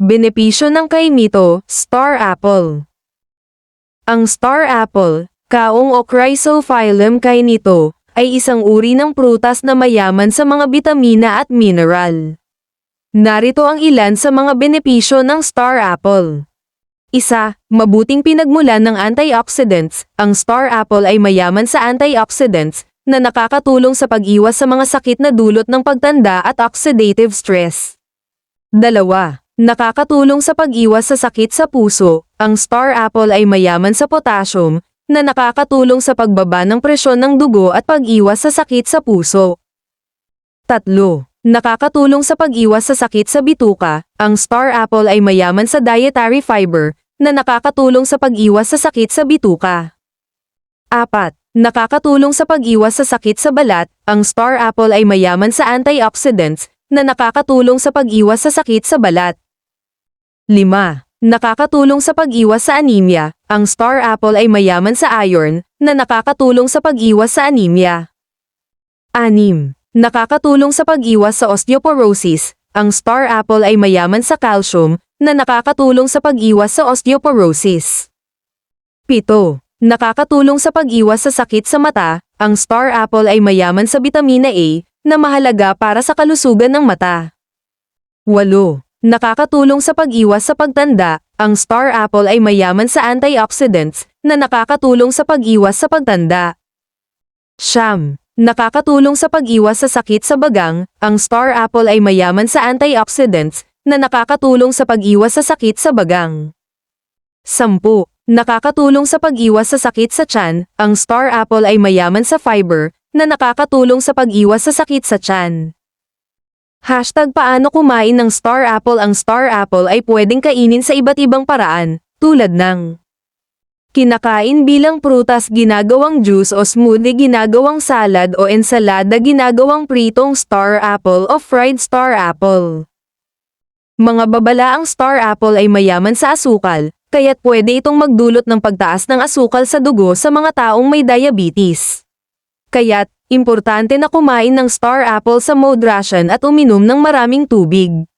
Benepisyo ng kaimito, Star Apple Ang Star Apple, kaong o Chrysophyllum kainito, ay isang uri ng prutas na mayaman sa mga bitamina at mineral. Narito ang ilan sa mga benepisyo ng Star Apple. Isa, mabuting pinagmulan ng antioxidants. Ang Star Apple ay mayaman sa antioxidants na nakakatulong sa pag-iwas sa mga sakit na dulot ng pagtanda at oxidative stress. Dalawa, nakakatulong sa pag-iwas sa sakit sa puso. Ang Star Apple ay mayaman sa potassium na nakakatulong sa pagbaba ng presyon ng dugo at pag-iwas sa sakit sa puso. Tatlo, nakakatulong sa pag-iwas sa sakit sa bituka. Ang Star Apple ay mayaman sa dietary fiber na nakakatulong sa pag-iwas sa sakit sa bituka. Apat, nakakatulong sa pag-iwas sa sakit sa balat. Ang Star Apple ay mayaman sa antioxidants na nakakatulong sa pag-iwas sa sakit sa balat. 5. Nakakatulong sa pag-iwas sa anemia. Ang Star Apple ay mayaman sa iron na nakakatulong sa pag-iwas sa anemia. 6. Nakakatulong sa pag-iwas sa osteoporosis. Ang Star Apple ay mayaman sa calcium na nakakatulong sa pag-iwas sa osteoporosis. 7. Nakakatulong sa pag-iwas sa sakit sa mata. Ang Star Apple ay mayaman sa vitamina A na mahalaga para sa kalusugan ng mata. 8. Nakakatulong sa pag-iwas sa pagtanda. Ang Star Apple ay mayaman sa antioxidants na nakakatulong sa pag-iwas sa pagtanda. Siyam. Nakakatulong sa pag-iwas sa sakit sa bagang. Ang Star Apple ay mayaman sa antioxidants na nakakatulong sa pag-iwas sa sakit sa bagang. 10. Nakakatulong sa pag-iwas sa sakit sa tiyan. Ang Star Apple ay mayaman sa fiber na nakakatulong sa pag-iwas sa sakit sa tiyan. Hashtag paano kumain ng Star Apple Ang Star Apple ay pwedeng kainin sa iba't ibang paraan, tulad ng Kinakain bilang prutas ginagawang juice o smoothie ginagawang salad o ensalada ginagawang pritong star apple o fried star apple. Mga babala ang star apple ay mayaman sa asukal, kaya't pwede itong magdulot ng pagtaas ng asukal sa dugo sa mga taong may diabetes. Kaya't, importante na kumain ng star apple sa moderation at uminom ng maraming tubig.